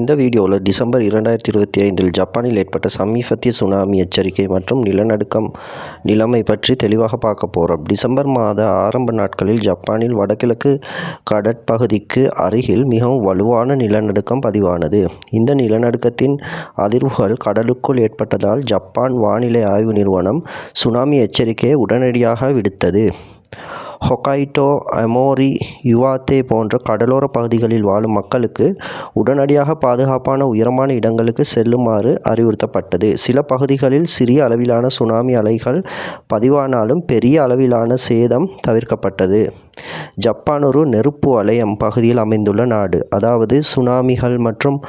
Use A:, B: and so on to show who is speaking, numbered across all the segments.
A: இந்த வீடியோவில் டிசம்பர் இரண்டாயிரத்தி இருபத்தி ஐந்தில் ஜப்பானில் ஏற்பட்ட சமீபத்திய சுனாமி எச்சரிக்கை மற்றும் நிலநடுக்கம் நிலைமை பற்றி தெளிவாக பார்க்க போகிறோம். டிசம்பர் மாத ஆரம்ப நாட்களில் ஜப்பானில் வடகிழக்கு கடற்பகுதிக்கு அருகில் மிகவும் வலுவான நிலநடுக்கம் பதிவானது. இந்த நிலநடுக்கத்தின் அதிர்வுகள் கடலுக்குள் ஏற்பட்டதால் ஜப்பான் வானிலை ஆய்வு நிறுவனம் சுனாமி எச்சரிக்கையை உடனடியாக விடுத்தது. ஹொக்காய்டோ அமோரி யுவாத்தே போன்ற கடலோர பகுதிகளில் வாழும் மக்களுக்கு உடனடியாக பாதுகாப்பான உயரமான இடங்களுக்கு செல்லுமாறு அறிவுறுத்தப்பட்டது. சில பகுதிகளில் சிறிய அளவிலான சுனாமி அலைகள் பதிவானாலும் பெரிய அளவிலான சேதம் தவிர்க்கப்பட்டது. ஜப்பான் ஒரு நெருப்பு வலயம் பகுதியில் அமைந்துள்ள நாடு. அதாவது சுனாமிகள் மற்றும்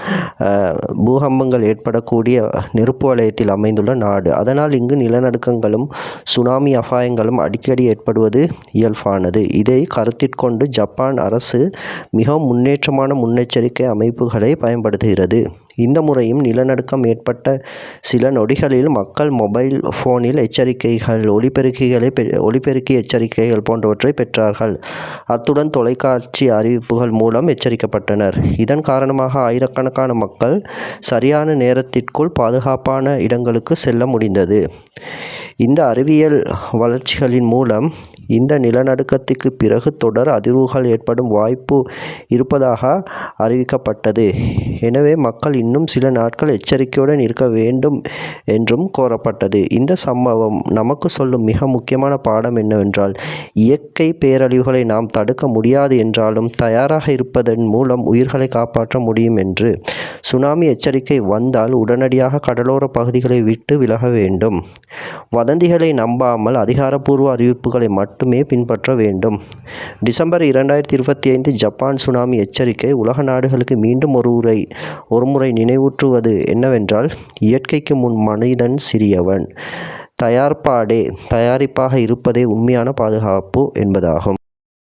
A: பூகம்பங்கள் ஏற்படக்கூடிய நெருப்பு வலயத்தில் அமைந்துள்ள நாடு. அதனால் இங்கு நிலநடுக்கங்களும் சுனாமி அபாயங்களும் அடிக்கடி ஏற்படுவது இயல்பானது. இதை கருத்திற்கொண்டு ஜப்பான் அரசு மிகவும் முன்னேற்றமான முன்னெச்சரிக்கை அமைப்புகளை பயன்படுத்துகிறது. இந்த முறையும் நிலநடுக்கம் ஏற்பட்ட சில நொடிகளில் மக்கள் மொபைல் ஃபோனில் எச்சரிக்கைகள் ஒளிபெருக்கிகளை பெ- ஒளிபெருக்கி எச்சரிக்கைகள் போன்றவற்றை பெற்றார்கள். அத்துடன் தொலைக்காட்சி அறிவிப்புகள் மூலம் எச்சரிக்கப்பட்டனர். இதன் காரணமாக ஆயிரக்கணக்கான மக்கள் சரியான நேரத்திற்குள் பாதுகாப்பான இடங்களுக்கு செல்ல முடிந்தது. இந்த அறிவியல் வளர்ச்சிகளின் மூலம் இந்த நிலநடுக்கத்துக்கு பிறகு தொடர் அதிர்வுகள் ஏற்படும் வாய்ப்பு இருப்பதாக அறிவிக்கப்பட்டது. எனவே மக்கள் இன்னும் சில நாட்கள் எச்சரிக்கையுடன் இருக்க வேண்டும் என்றும் கோரப்பட்டது. இந்த சம்பவம் நமக்கு சொல்லும் மிக முக்கியமான பாடம் என்னவென்றால் இயற்கை பேரழிவுகளை நாம் தடுக்க முடியாது என்றாலும் தயாராக இருப்பதன் மூலம் உயிர்களை காப்பாற்ற முடியும் என்று. சுனாமி எச்சரிக்கை வந்தால் உடனடியாக கடலோர பகுதிகளை விட்டு விலக வேண்டும். வதந்திகளை நம்பாமல் அதிகாரப்பூர்வ அறிவிப்புகளை மட்டுமே பின்பற்ற வேண்டும். டிசம்பர் இரண்டாயிரத்தி இருபத்தி ஐந்து ஜப்பான் சுனாமி எச்சரிக்கை உலக நாடுகளுக்கு மீண்டும் ஒரு முறை ஒருமுறை நினைவூற்றுவது என்னவென்றால் இயற்கைக்கு முன் மனிதன் சிறியவன். தயார்ப்பாடே தயாரிப்பாக இருப்பதே உண்மையான பாதுகாப்பு என்பதாகும்.